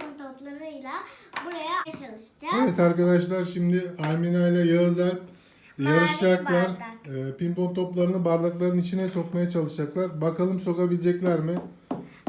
toplarıyla buraya çalışacağız. Evet arkadaşlar şimdi Almina ile Yağız Alp yarışacaklar. bardak. Ee, pimpon toplarını bardakların içine sokmaya çalışacaklar. Bakalım sokabilecekler mi?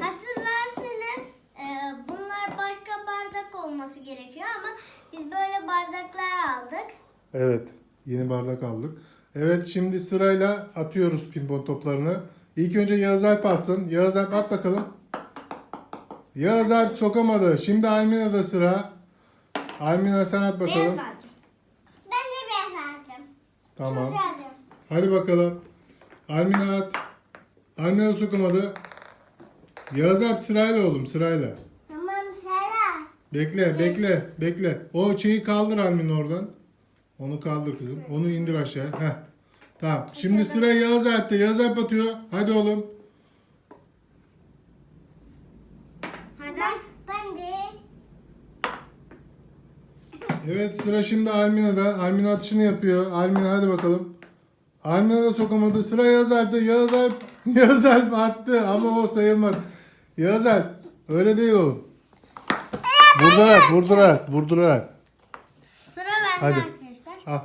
Hatırlarsanız e, bunlar başka bardak olması gerekiyor ama biz böyle bardaklar aldık. Evet. Yeni bardak aldık. Evet şimdi sırayla atıyoruz pimpon toplarını. İlk önce Yağız Alp atsın. Yağız Alp at bakalım. Yağız Alp sokamadı. Şimdi Almina'da sıra. Almina sen at bakalım. alacağım. Ben de beyaz alacağım. Tamam. alacağım. Hadi bakalım. Almina at. Almina da sokamadı. Yağız Alp sırayla oğlum sırayla. Tamam Sera. Bekle bekle bekle. O şeyi kaldır Almina oradan. Onu kaldır kızım. Onu indir aşağı. Heh. Tamam. Şimdi sıra Yağız Alp'te. Yağız Alp atıyor. Hadi oğlum. Hadi. Ben, ben de. Evet sıra şimdi Almina'da. Almina atışını yapıyor. Almina hadi bakalım. Almina da sokamadı. Sıra Yağız Alp'te. Yağız Alp. Yağız Alp attı ama o sayılmaz. Yağız Alp. Öyle değil oğlum. Vurdurarak, vurdurarak, vurdurarak. Sıra bende Hadi. arkadaşlar. Al.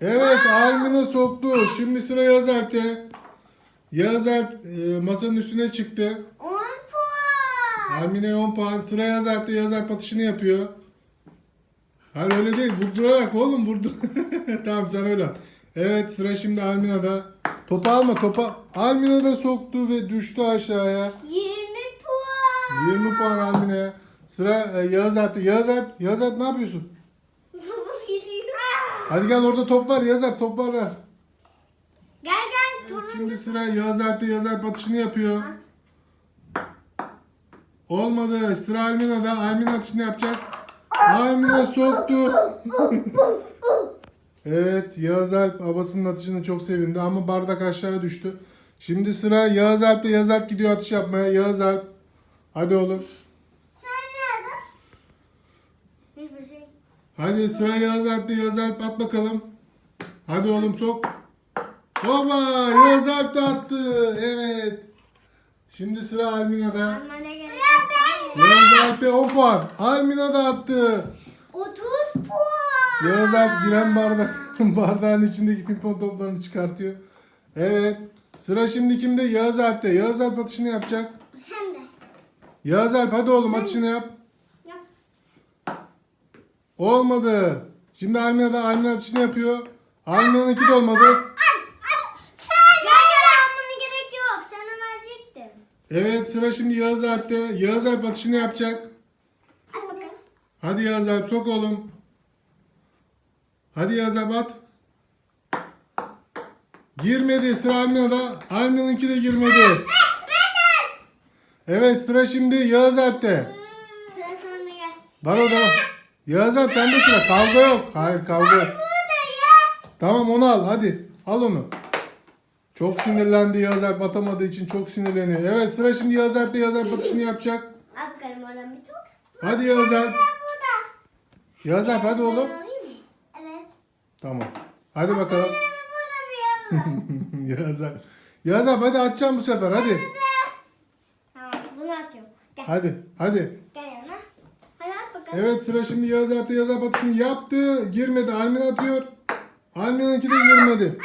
Evet Almina soktu. Şimdi sıra Yağız Alp'te. Yağız Alp e, masanın üstüne çıktı. 10 Almina 10 puan. Sıra Yağız Alp'te. Yağız Alp atışını yapıyor. Hayır öyle değil. Vurdurarak oğlum vurdur. tamam sen öyle. at. Evet sıra şimdi Almina'da. Topu alma topa. Almina da soktu ve düştü aşağıya. 20 puan. 20 puan Almina'ya. Sıra e, Yağız Alp'te. Yağız Alp. Yağız Alp ne yapıyorsun? Topum gidiyor. Hadi gel orada top var. Yağız Alp top var ver. Gel gel. Turun. Şimdi sıra Yağız Alp'te Yağız Alp atışını yapıyor. Olmadı. Sıra Almina'da. Almina atışını yapacak. Almina soktu. evet Yağız Alp babasının atışını çok sevindi ama bardak aşağı düştü. Şimdi sıra Yağız Alp'te Yağız Alp gidiyor atış yapmaya. Yağız Alp. Hadi oğlum. Hiçbir şey. Hadi sıra Yağız Alp'te Yağız Alp at bakalım. Hadi oğlum sok. Baba Yağız Alp de attı. Evet. Şimdi sıra Almina'da. Yağız Alp'e 10 puan. Almina da attı. 30 puan. Yağız Alp giren bardak, bardağın içindeki pimpon toplarını çıkartıyor. Evet. Sıra şimdi kimde? Yağız Alp'te. Yağız Alp atışını yapacak. Sen de. Yağız Alp hadi oğlum atışını yap. Yap. Olmadı. Şimdi Almina da Almina atışını yapıyor. Almina'nınki de olmadı. Gel gel almana gerek yok. Sana verecektim. Evet sıra şimdi Yağız Alp'te. Yağız Alp atışını yapacak. Hadi bakalım. Hadi Yağız Alp sok oğlum. Hadi Yağız Alp at. Girmedi sıra Almina'da. Almina'nınki de girmedi. Evet sıra şimdi Yağız Alp'te. Sıra sana gel. Var o zaman. Yağız Alp sende sıra. Kavga yok. Hayır kavga yok. Tamam onu al hadi. Al onu. Çok sinirlendi Yağız Alp atamadığı için çok sinirleniyor. Evet sıra şimdi Yağız Alp'te Yağız Alp atışını yapacak. Oradan bir top. Hadi Yağız Alp. Yağız Alp hadi oğlum. Evet. Tamam. Hadi bakalım. Yağız Alp. Yağız Alp hadi atacağım bu sefer hadi. Tamam bunu atıyorum. Gel. Hadi hadi. Gel yana. Hadi at bakalım. Evet sıra şimdi Yağız Alp'te Yağız Alp atışını yaptı. Girmedi. Almin atıyor. Almin'inki de girmedi.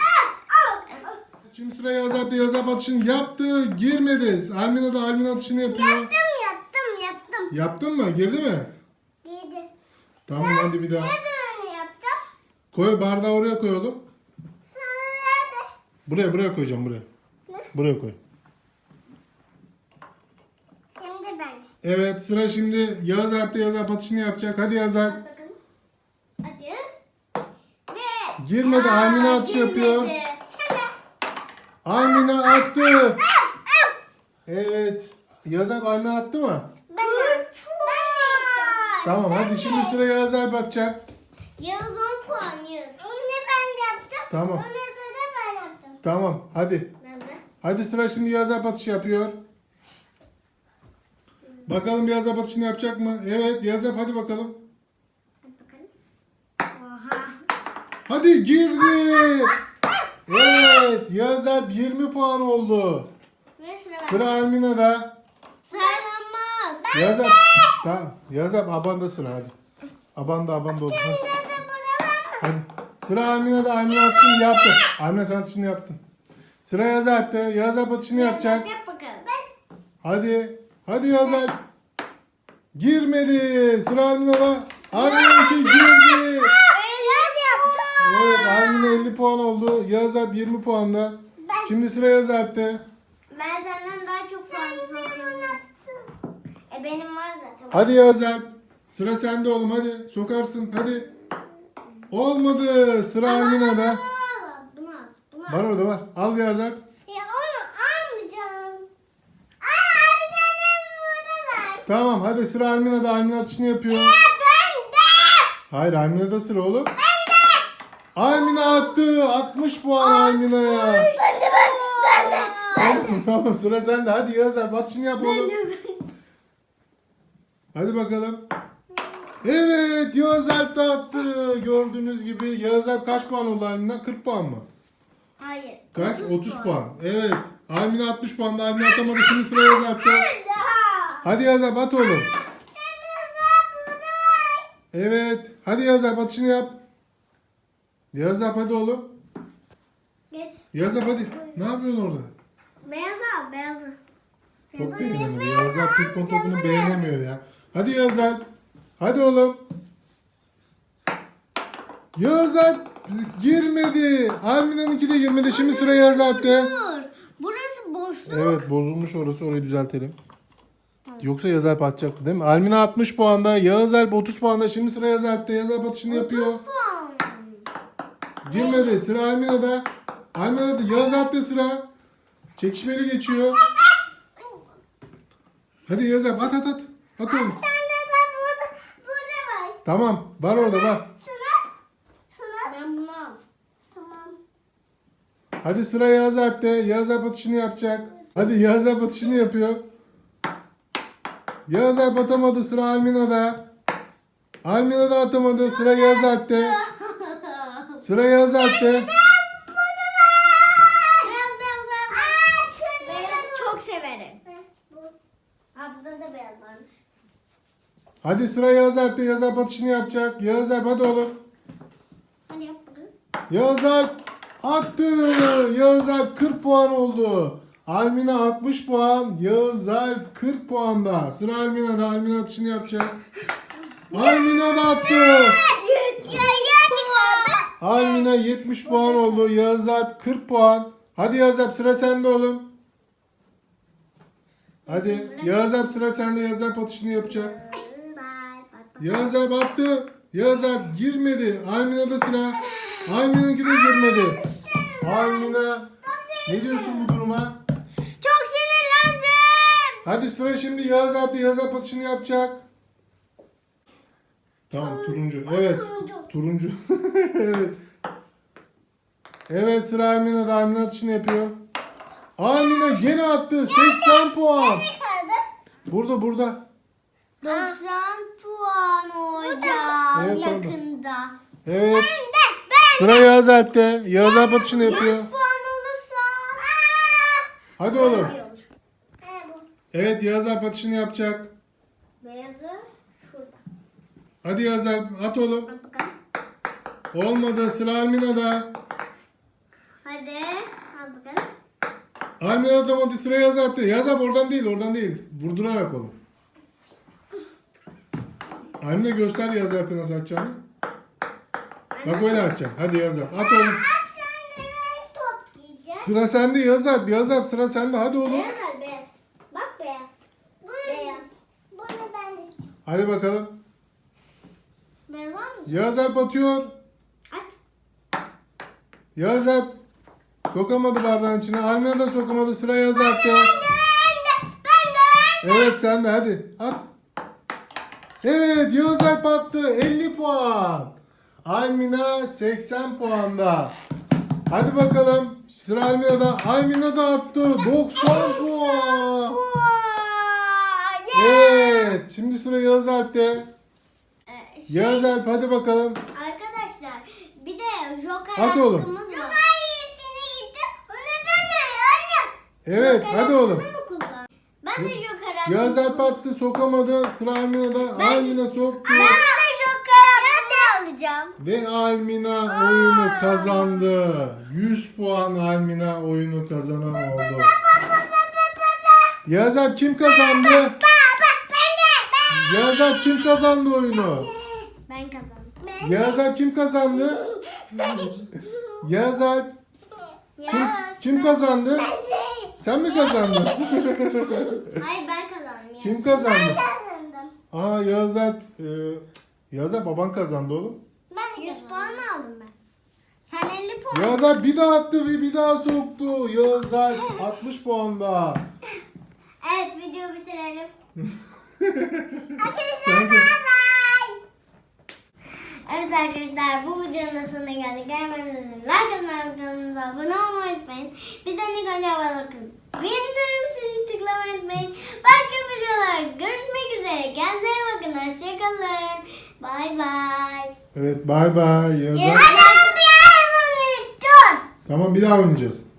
Şimdi sıra Yağız Alp'te Yağız Alp atışını yaptı. Girmedi. Almina da Almin atışını yapıyor. Yaptım yaptım yaptım. Yaptın mı? Girdi mi? Yedi. Tamam hadi bir daha. Ne öyle yapacağım? Koy bardağı oraya koy oğlum. Sana nerede? Buraya buraya koyacağım buraya. Buraya koy. Şimdi ben. Evet sıra şimdi Yağız Alp'te Yağız Alp atışını yapacak. Hadi Yağız Alp. Atıyoruz. Ve. Girmedi. Almina atış yapıyor. Girmedi. Almina attı. Evet. Yağız Alp Almina attı mı? Ben ben. Tamam hadi şimdi sıra Yağız Alp atacak. Yağız 10 puan Yağız. Onu ben de yapacağım. Tamam. Onu sonra ben yaptım. Tamam hadi. Nazlı. Hadi sıra şimdi Yağız Alp atışı yapıyor. Bakalım Yağız Alp atışını yapacak mı? Evet Yağız Alp hadi bakalım. Hadi bakalım. Oha. Hadi girdi. Evet Yağız Alp 20 puan oldu. Ve sıra ben. Sıra Almina'da. Saylanmaz. Yağız Alp. Tamam. Yağız Alp abanda sıra hadi. Abanda abanda oldu. Hadi. Hadi. Sıra Almina'da Almina atışını yaptı. Almina sen atışını yaptın. Sıra Yağız Alp'te. Yağız Alp atışını yapacak. Yap bakalım. Hadi. Hadi Yağız Alp. Girmedi. Sıra Almina'da. Almina'nınki girdi. Evet Almina 50 puan oldu. Yağız Alp 20 puanda. Şimdi sıra Yağız Alp'te. Ben senden daha çok fazla sokuyorum. E benim var zaten. Hadi Yağız Alp. Sıra sende oğlum hadi. Sokarsın hadi. Olmadı. Sıra Almina'da. Al, Bunu al. Bunu al. Var orada var. Al Yağız Alp. Ya onu almayacağım. Aa bir tane burada var. Tamam hadi sıra Almina'da. Almina atışını yapıyor. Ben de. Hayır Almina'da sıra oğlum. Almina attı. 60 puan Almina'ya. Ben de ben. Ben de. Tamam, tamam sıra sende. Hadi Yağız Alp atışını yap oğlum. Hadi bakalım. Evet Yağız Alp de attı. Gördüğünüz gibi Yağız Alp kaç puan oldu Almina? 40 puan mı? Hayır. Kaç? 30, puan. Evet. Almina 60 puan da Almina atamadı. Şimdi sıra Yağız Alp'te. Hadi Yağız Alp at oğlum. Evet. Hadi Yağız Alp atışını yap. Yağız Alp hadi oğlum. Geç. Yağız Alp hadi. Ne yapıyorsun orada? Beyaz al. Beyaz al. Top beğenemiyor. Yağız Alp pimpon topunu beğenemiyor ya. Hadi Yağız Alp. Hadi oğlum. Yağız Alp girmedi. Almina'nınki de girmedi. Şimdi sıra Alp'te. Dur. Burası boşluk. Evet bozulmuş orası. Orayı düzeltelim. Yoksa Yağız Alp atacaktı değil mi? Almina 60 puanda. Yağız Alp 30 puanda. Şimdi sıra Yağız Alp'te. Yağız Alp atışını yapıyor. Puan. Girmedi. Sıra Almina'da. Almina'da. Yağız Alp'te sıra. Çekişmeli geçiyor. Hadi Yağız Alp at at at. At oğlum. burada, burada var. Tamam. Var orada var. Şuna. Şuna. Ben bunu al. Tamam. Hadi sıra Yağız Alp'te. Yağız Alp atışını yapacak. Hadi Yağız Alp atışını yapıyor. Yağız Alp atamadı. Sıra Almina'da. Almina da atamadı. Sıra Yağız Alp'te. Sıra Yağız Alp'te. Beyaz çok severim. Burada da beyaz varmış. Hadi sıra Yağız Alp'te. Yağız Alp atışını yapacak. Yağız Alp hadi oğlum. Hadi yap bakalım. Yağız Alp attı. Yağız Alp 40 puan oldu. Almina 60 puan. Yağız Alp 40 puanda. Sıra Almina'da. Almina atışını yapacak. Almina da attı. Yut ya Almina 70 puan oldu. Yağız Alp 40 puan. Hadi Yağız Alp sıra sende oğlum. Hadi Yağız Alp sıra sende. Yağız Alp atışını yapacak. Yağız Alp attı. Yağız Alp girmedi. Almina'da sıra. Almina'nınki de girmedi. Almina ne diyorsun bu duruma? Çok sinirlendim. Hadi sıra şimdi Yağız Alp'te Yağız Alp atışını yapacak. Tamam turuncu. Evet. Turuncu. evet. Evet sıra Almina'da. Almina atışını yapıyor. Almina gene attı. 80 puan. Burada burada. 90 puan hocam Evet, orada. yakında. Evet. Sıra Yağız Alp'te. Yağız Alp atışını 100 yapıyor. puan olursa. Hadi oğlum. Evet Yağız Alp atışını yapacak. Beyazı. Hadi Yağız Alp at oğlum. Bakalım. Olmadı sıra Almina'da. Hadi. Al bakalım. Almina atamadı sıra Alp'te. Yağız Alp oradan değil oradan değil. Vurdurarak oğlum. Almina göster Alp'e nasıl atacağını. Bak öyle atacaksın. Hadi Yağız Alp. At oğlum. Sıra sende. Yağız Alp sıra sende. Hadi oğlum. Beyaz al beyaz. Bak beyaz. Beyaz. Bunu ben Hadi bakalım. Beyaz mı? Yağız Alp atıyor. Aç. Yağız Alp sokamadı bardağın içine. Almina da sokamadı. Sıra Yağız Alp'te. Ben de. Ben de. Evet sen de hadi at. Evet Yağız Alp attı 50 puan. Almina 80 puanda. Hadi bakalım sıra Almina'da. Almina da attı 90 puan. Evet şimdi sıra Yağız Alp'te. Şey, Yağız Alp hadi bakalım. Arkadaşlar bir de joker At oğlum. hakkımız var. Joker iyisini gitti. Onu da ne? Anne. Evet Joker hadi oğlum. hakkını mı kullan? Ben de joker attım. Yağız Alp attı sokamadı. Sıra Almina'da. Almina soktu. Ben de joker hakkını alacağım. Ve Almina oyunu kazandı. 100 puan Almina oyunu kazanan oldu. Yağız Alp kim kazandı? Yağız Alp kim kazandı oyunu? Ben kazandım. Yağız Alp kim kazandı? Yağız Alp kim, Yağız. kim kazandı? Sen mi kazandın? Hayır ben kazandım. Yağız. Kim kazandı? kazandım. Aa Yağız Alp, e, Yağız Alp baban kazandı oğlum. Ben 100 puan aldım ben. Sen 50 puan. Yağız Alp bir daha attı ve bir daha soktu. Yağız Alp 60 puanda. Evet videoyu bitirelim. Sen de- Evet arkadaşlar bu videonun sonuna geldik. Gelmeden like atmayı, kanalımıza abone olmayı unutmayın. Bizden ilk önce abone olun. Bildirim zilini tıklamayı unutmayın. Başka videolar görüşmek üzere. Kendinize iyi bakın. Hoşçakalın. Bay bay. Evet bay bay bulun. Tamam bir daha oynayacağız.